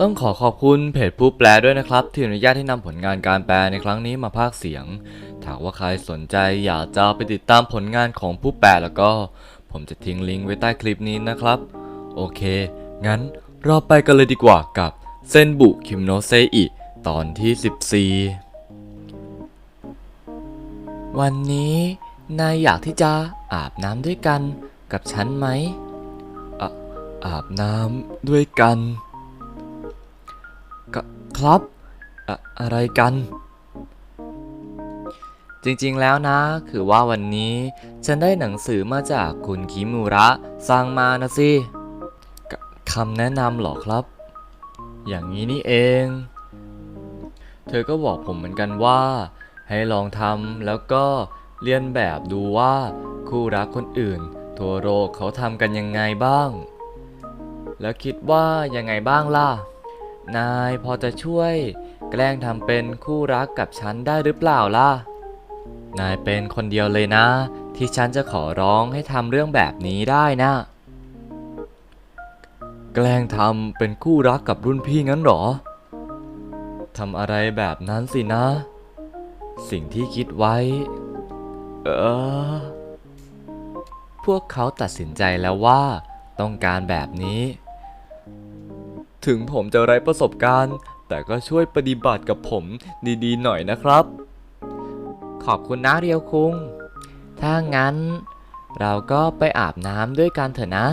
ต้องขอขอบคุณเพจผู้แปลด้วยนะครับ ที่อนุญาตให้นำผลงานการแปลในครั้งนี้มาพากย์เสียงถ้าว่าใครสนใจอยากจะไปติดตามผลงานของผู้แปลแล้วก็ ผมจะทิ้งลิงก์ไว้ใต้คลิปนี้นะครับ โอเค งั้นเราไปกันเลยดีกว่ากับเซนบุคิมโนเซอิตอนที่ 14 วันนี้นายอยากที่จะอาบน้ำด้วยกันกับฉันไหมออาบน้ำด้วยกัน ครับอะอะไรกัน จริงๆแล้วนะ คือว่าวันนี้ฉันได้หนังสือมาจากคุณคิมูระสร้างมานะสิคำแนะนำหรอครับ อย่างนี้นี่เอง เธอก็บอกผมเหมือนกันว่า ให้ลองทำแล้วก็เรียนแบบดูว่าคู่รักคนอื่น ทั่วโลกเขาทำกันยังไงบ้าง แล้วคิดว่ายังไงบ้างล่ะ นายพอจะช่วย แกล้งทำเป็นคู่รักกับฉันได้หรือเปล่าล่ะ นายเป็นคนเดียวเลยนะ ที่ฉันจะขอร้องให้ทำเรื่องแบบนี้ได้นะ แกล้งทำเป็นคู่รักกับรุ่นพี่งั้นหรอทำอะไรแบบนั้นสินะ สิ่งที่คิดไว้ เออ พวกเขาตัดสินใจแล้วว่า ต้องการแบบนี้ ถึงผมจะไร้ประสบการณ์ แต่ก็ช่วยปฏิบัติกับผมดีๆหน่อยนะครับ ขอบคุณนะเรียวคุง ถ้างั้น เราก็ไปอาบน้ำด้วยกันเถอะนะ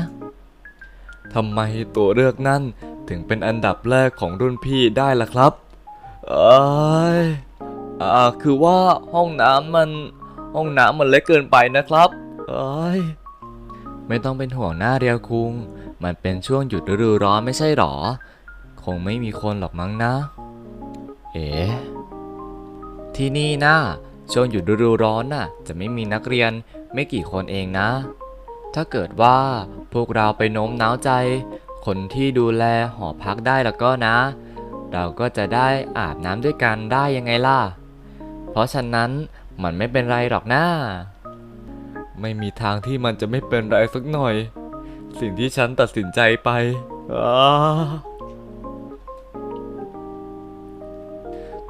ทำไมตัวเลือกนั่นถึงเป็นอันดับแรกของรุ่นพี่ได้ล่ะครับเอ้ยอ่าคือว่าห้องน้ำมันห้องน้ำมันเล็กเกินไปนะครับเอ้ยไม่ต้องเป็นห่วงหน้าเรียวคุง มันเป็นช่วงหยุดฤดูร้อนไม่ใช่หรอ คงไม่มีคนหรอกมั้งนะ เอ๋ที่นี่นะช่วงหยุดฤดูร้อนน่ะ จะไม่มีนักเรียนไม่กี่คนเองนะ ถ้าเกิดว่าพวกเราไปโน้มน้าวใจ คนที่ดูแลหอพักได้แล้วก็นะ เราก็จะได้อาบน้ำด้วยกันได้ยังไงล่ะ เพราะฉะนั้นมันไม่เป็นไรหรอกนะไม่มีทางที่มันจะไม่เป็นไรสักหน่อย สิ่งที่ฉันตัดสินใจไปอ้า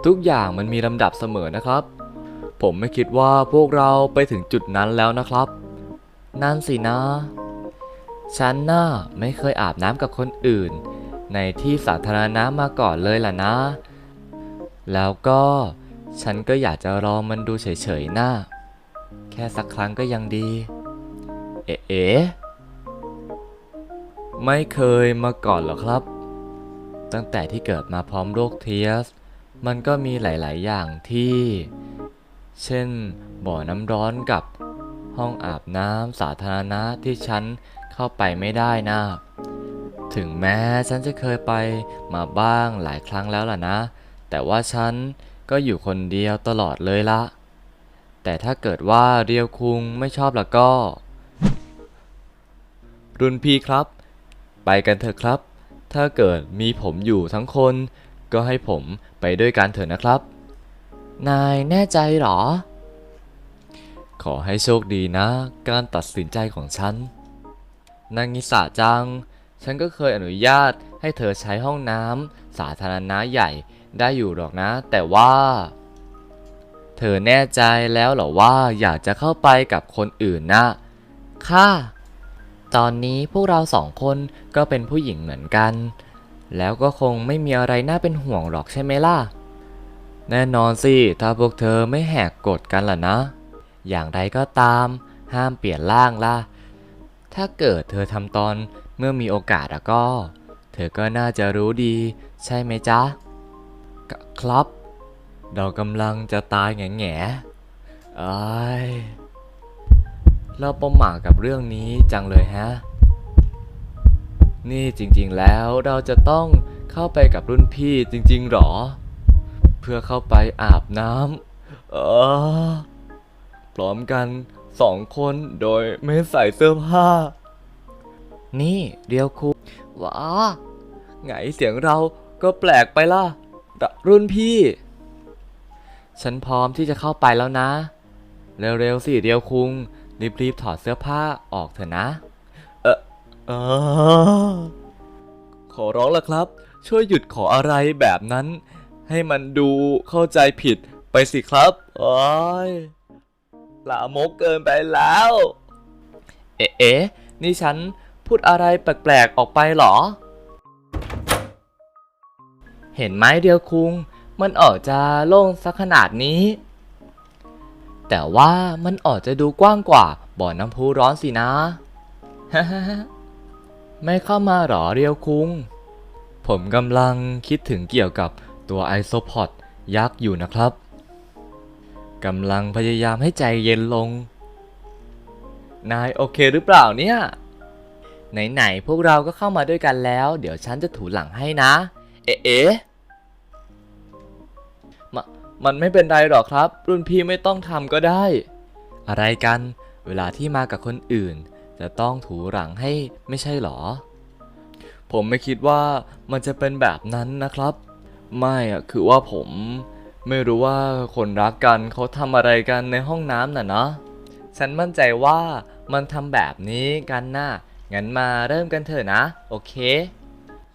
ทุกอย่างมันมีลำดับเสมอนะครับ ผมไม่คิดว่าพวกเราไปถึงจุดนั้นแล้วนะครับ นั่นสินะ ฉันน่ะไม่เคยอาบน้ำกับคนอื่น ในที่สาธารณะมาก่อนเลยล่ะนะ แล้วก็ฉันก็อยากจะลองมันดูเฉยๆนะแค่สักครั้งก็ยังดี เอ๋เอ๋ ไม่เคยมาก่อนหรอครับ ตั้งแต่ที่เกิดมาพร้อมโรคเทียส มันก็มีหลาย ๆ อย่างที่ เช่น บ่อน้ำร้อนกับห้องอาบน้ำสาธารณะที่ฉันเข้าไปไม่ได้นะ ถึงแม้ฉันจะเคยไปมาบ้างหลายครั้งแล้วล่ะนะ แต่ว่าฉันก็อยู่คนเดียวตลอดเลยละ แต่ถ้าเกิดว่าเรียวคุงไม่ชอบแล้วก็ รุ่นพี่ครับ ไปกันเถอะครับ ถ้าเกิดมีผมอยู่ทั้งคน ก็ให้ผมไปด้วยกันเถอะนะครับ นายแน่ใจหรอ ขอให้โชคดีนะ การตัดสินใจของฉัน นางงิสาจัง ฉันก็เคยอนุญาตให้เธอใช้ห้องน้ำสาธารณะใหญ่ได้อยู่หรอกนะ แต่ว่า เธอแน่ใจแล้วเหรอว่าอยากจะเข้าไปกับคนอื่นนะค่ะ ตอนนี้พวกเราสองคนก็เป็นผู้หญิงเหมือนกัน แล้วก็คงไม่มีอะไรน่าเป็นห่วงหรอกใช่ไหมล่ะ แน่นอนสิ ถ้าพวกเธอไม่แหกกฎกันล่ะนะ อย่างไรก็ตาม ห้ามเปลี่ยนร่างล่ะ ถ้าเกิดเธอทำตอนเมื่อมีโอกาสแล้วก็ เธอก็น่าจะรู้ดี ใช่ไหมจ๊ะ ครับ เรากำลังจะตายแง่แง่ๆเอ้ เราประหม่ากับเรื่องนี้จังเลยฮะ นี่จริงๆแล้วเราจะต้องเข้าไปกับรุ่นพี่จริงๆหรอ เพื่อเข้าไปอาบน้ำเออพร้อมกันสองคนโดยไม่ใส่เสื้อผ้า นี่เรียวคูว้าไงเสียงเราก็แปลกไปล่ะ รุ่นพี่ ฉันพร้อมที่จะเข้าไปแล้วนะ เร็วๆสิเรียวคุง รีบๆถอดเสื้อผ้าออกเถอะนะ เออเออขอร้องละครับ ช่วยหยุดขออะไรแบบนั้น ให้มันดูเข้าใจผิดไปสิครับโอ้ยลามกเกินไปแล้ว เอ๊ะเอ๊ะนี่ฉันพูดอะไรแปลกๆออกไปเหรอ เห็นไหมเดียวคุง มันออกจะโล่งสักขนาดนี้ แต่ว่ามันออกจะดูกว้างกว่าบ่อน้ำพุร้อนสินะไม่เข้ามาหรอเรียวคุง ผมกำลังคิดถึงเกี่ยวกับตัวไอโซพอดยักษ์อยู่นะครับกำลังพยายามให้ใจเย็นลง นายโอเคหรือเปล่าเนี่ย ไหนๆพวกเราก็เข้ามาด้วยกันแล้ว เดี๋ยวฉันจะถูหลังให้นะ เอ๊ะ มันไม่เป็นไรหรอกครับ รุ่นพี่ไม่ต้องทำก็ได้ อะไรกัน เวลาที่มากับคนอื่น จะต้องถูหลังให้ไม่ใช่หรอ ผมไม่คิดว่ามันจะเป็นแบบนั้นนะครับ ไม่อะคือว่าผมไม่รู้ว่าคนรักกันเขาทำอะไรกันในห้องน้ำน่ะเนาะฉันมั่นใจว่ามันทำแบบนี้กันนะ่ะ งั้นมาเริ่มกันเถอะนะ โอเค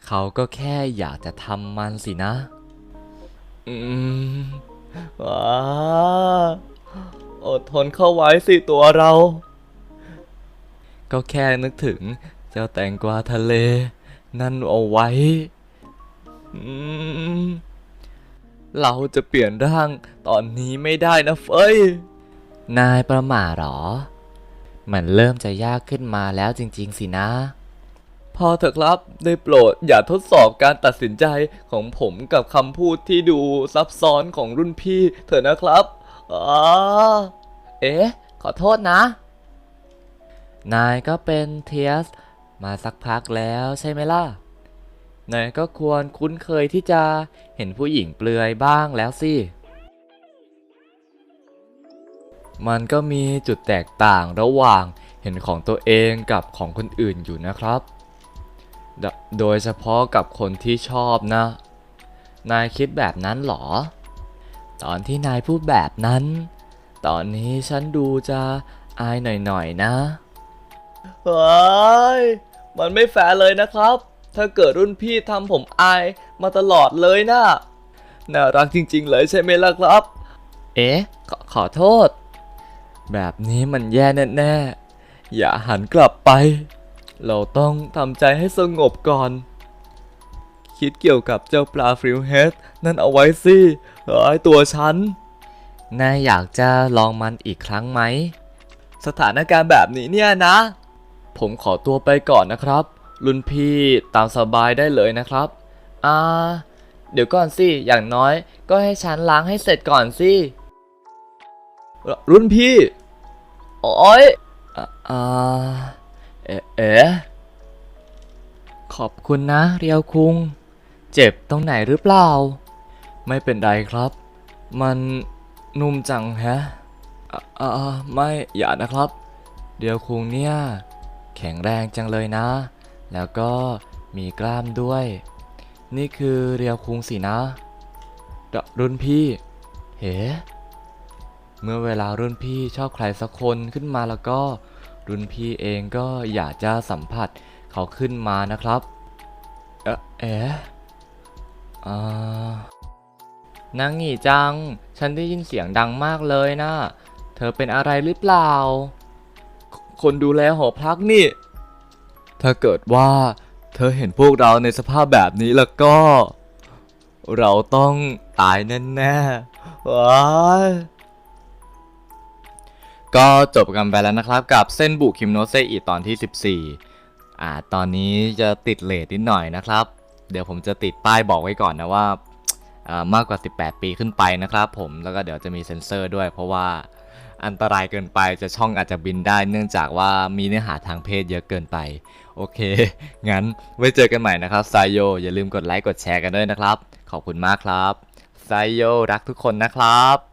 เขาก็แค่อยากจะทำมันสินะ อืม ว้าอดทนเข้าไว้สิตัวเรา ก็แค่นึกถึงเจ้าแตงกวาทะเล นั่นเอาไว้อืมเราจะเปลี่ยนร่างตอนนี้ไม่ได้นะเฟยนายประหม่าหรอ มันเริ่มจะยากขึ้นมาแล้วจริง ๆ สินะ อเถอะครับ ได้โปรดอย่าทดสอบการตัดสินใจของผมกับคำพูดที่ดูซับซ้อนของรุ่นพี่เถอะนะครับอ๋อเอ๊ะ ขอโทษนะ นายก็เป็นเทียส มาสักพักแล้วใช่ไหมล่ะ นายก็ควรคุ้นเคยที่จะเห็นผู้หญิงเปลือยบ้างแล้วสิ มันก็มีจุดแตกต่างระหว่างเห็นของตัวเองกับของคนอื่นอยู่นะครับ โดโดยเฉพาะกับคนที่ชอบนะ นายคิดแบบนั้นเหรอ ตอนที่นายพูดแบบนั้น ตอนนี้ฉันดูจะอายหน่อยๆนะเฮ้ยมันไม่แฟร์เลยนะครับ ถ้าเกิดรุ่นพี่ทำผมอายมาตลอดเลยนะน่ารักจริง ๆ เลยใช่ไหมล่ะครับ เอ๊ะขอขอโทษ แบบนี้มันแย่แน่ๆ อย่าหันกลับไป เราต้องทำใจให้สงบก่อน คิดเกี่ยวกับเจ้าปลาฟริวเฮดนั่นเอาไว้สิเฮ้ยตัวฉัน นายอยากจะลองมันอีกครั้งไหม สถานการณ์แบบนี้เนี่ยนะ ผมขอตัวไปก่อนนะครับรุ่นพี่ตามสบายได้เลยนะครับ อ่า เดี๋ยวก่อนสิ อย่างน้อยก็ให้ฉันล้างให้เสร็จก่อนสิ รุ่นพี่ โอ้ยอ่า เอ๋เอขอบคุณนะเรียวคุง เจ็บตรงไหนหรือเปล่า ไม่เป็นไรครับ มันนุ่มจังแฮะอ่าอ่าไม่อย่านะครับเดียวคุงเนี่ย แข็งแรงจังเลยนะ แล้วก็มีกล้ามด้วย นี่คือเรียวคุงสินะรรุ่นพี่ เฮ้ เมื่อเวลารุ่นพี่ชอบใครสักคนขึ้นมาแล้วก็ รุ่นพี่เองก็อยากจะสัมผัสเขาขึ้นมานะครับ เอ๊ะเอ๊ะนางหงีจัง ฉันได้ยินเสียงดังมากเลยนะ เธอเป็นอะไรหรือเปล่า คนดูแลหอพักนี่ ถ้าเกิดว่าเธอเห็นพวกเราในสภาพแบบนี้แล้วก็ เราต้องตายแน่ๆว้าย ก็จบกันไปแล้วนะครับกับเส้นบุคิมโนเซอีตอนที่ 14 อ่า ตอนนี้จะติดเลทนิดหน่อยนะครับ เดี๋ยวผมจะติดป้ายบอกไว้ก่อนนะว่าอ่า มากกว่า 18 ปีขึ้นไปนะครับผม แล้วก็เดี๋ยวจะมีเซ็นเซอร์ด้วย เพราะว่าอันตรายเกินไปจะช่องอาจจะบินได้ เนื่องจากว่ามีเนื้อหาทางเพศเยอะเกินไป โอเค งั้นไว้เจอกันใหม่นะครับไซโย อย่าลืมกดไลค์กดแชร์กันด้วยนะครับ ขอบคุณมากครับไซโยรักทุกคนนะครับ